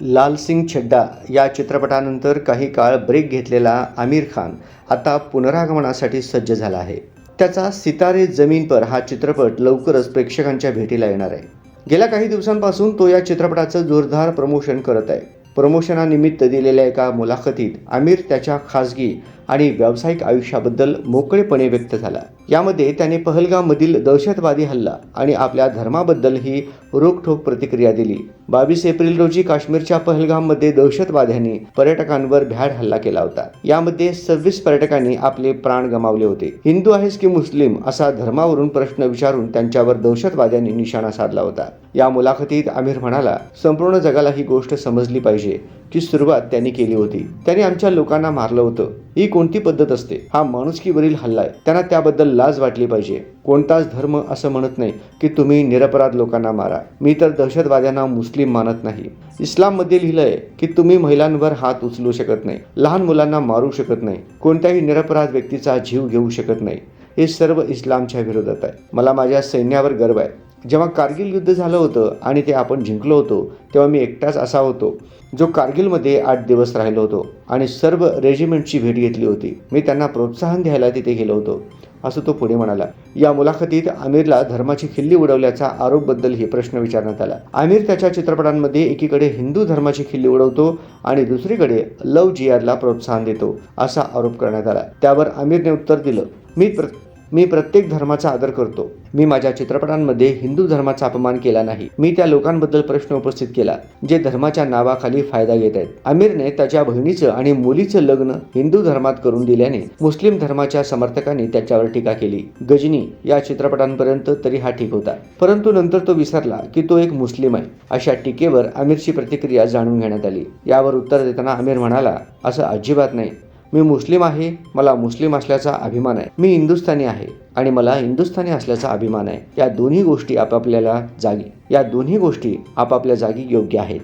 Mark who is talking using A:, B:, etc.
A: लाल सिंग छड्डा या चित्रपटानंतर काही काळ ब्रेक घेतलेला आमिर खान आता पुनरागमनासाठी सज्ज झाला आहे. त्याचा सितारे जमीन पर हा चित्रपट लवकरच प्रेक्षकांच्या भेटीला येणार आहे. गेल्या काही दिवसांपासून तो या चित्रपटाचं जोरदार प्रमोशन करत आहे. प्रमोशनानिमित्त दिलेल्या एका मुलाखतीत आमिर त्याच्या खासगी आणि व्यावसायिक आयुष्याबद्दल मोकळेपणे व्यक्त झाला. यामध्ये त्याने पहलगाममधील दहशतवादी हल्ला आणि आपल्या धर्माबद्दलही रोखठोक प्रतिक्रिया दिली. बावीस एप्रिल रोजी काश्मीरच्या पहलगाममध्ये दहशतवाद्यांनी पर्यटकांवर भ्याड हल्ला केला होता. यामध्ये सव्वीस पर्यटकांनी आपले प्राण गमावले होते. हिंदू आहेस की मुस्लिम? असा धर्मावरून प्रश्न विचारून त्यांच्यावर दहशतवाद्यांनी निशाणा साधला होता. या मुलाखतीत आमिर म्हणाला संपूर्ण जगाला ही गोष्ट समजली पाहिजे. ची सुरुवात त्यांनी केली होती. त्यांनी आमच्या लोकांना मारलं होतं. ही कोणती पद्धत असते? हा माणुसकीवरील हल्ला आहे. त्यांना त्याबद्दल लाज वाटली पाहिजे. कोणताच धर्म असं म्हणत नाही की तुम्ही निरपराध लोकांना मारा. मी तर दहशतवाद्यांना मुस्लिम मानत नाही. इस्लाममध्ये लिहिलंय की तुम्ही महिलांवर हात उचलू शकत नाही. लहान मुलांना मारू शकत नाही. कोणत्याही निरपराध व्यक्तीचा जीव घेऊ शकत नाही. हे सर्व इस्लामच्या विरोधात आहे. मला माझ्या सैन्यावर गर्व आहे. जेव्हा कारगिल युद्ध झालं होतं आणि ते आपण जिंकलो होतो तेव्हा मी एकटाच असा होतो जो कारगिलमध्ये आठ दिवस राहिलो होतो आणि सर्व रेजिमेंटची भेट घेतली होती. मी त्यांना प्रोत्साहन द्यायला तिथे गेलो होतो. असं तो पुढे म्हणाला. या मुलाखतीत आमिरला धर्माची खिल्ली उडवल्याचा आरोपबद्दलही प्रश्न विचारण्यात आला. आमिर त्याच्या चित्रपटांमध्ये एकीकडे हिंदू धर्माची खिल्ली उडवतो आणि दुसरीकडे लव जियारला प्रोत्साहन देतो असा आरोप करण्यात आला. त्यावर आमिरने उत्तर दिलं मी प्र मी प्रत्येक धर्माचा आदर करतो. मी माझ्या चित्रपटांमध्ये हिंदू धर्माचा अपमान केला नाही. मी त्या लोकांबद्दल प्रश्न उपस्थित केला जे धर्माच्या नावाखाली फायदा घेत आहेत. आमिरने त्याच्या बहिणीचं आणि मुलीचं लग्न हिंदू धर्मात करून दिल्याने मुस्लिम धर्माच्या समर्थकांनी त्याच्यावर टीका केली. गजनी या चित्रपटांपर्यंत तरी हा ठीक होता. परंतु नंतर तो विसरला की तो एक मुस्लिम आहे अशा टीकेवर आमिरची प्रतिक्रिया जाणून घेण्यात आली. यावर उत्तर देताना आमिर म्हणाला असं अजिबात नाही. मी मुस्लिम आहे मला मुस्लिम असल्याचा अभिमान आहे. मी हिंदुस्थानी आहे आणि मला हिंदुस्थानी असल्याचा अभिमान आहे. या दोन्ही गोष्टी आपापल्याला जागी या दोन्ही गोष्टी आपापल्या जागी योग्य आहेत.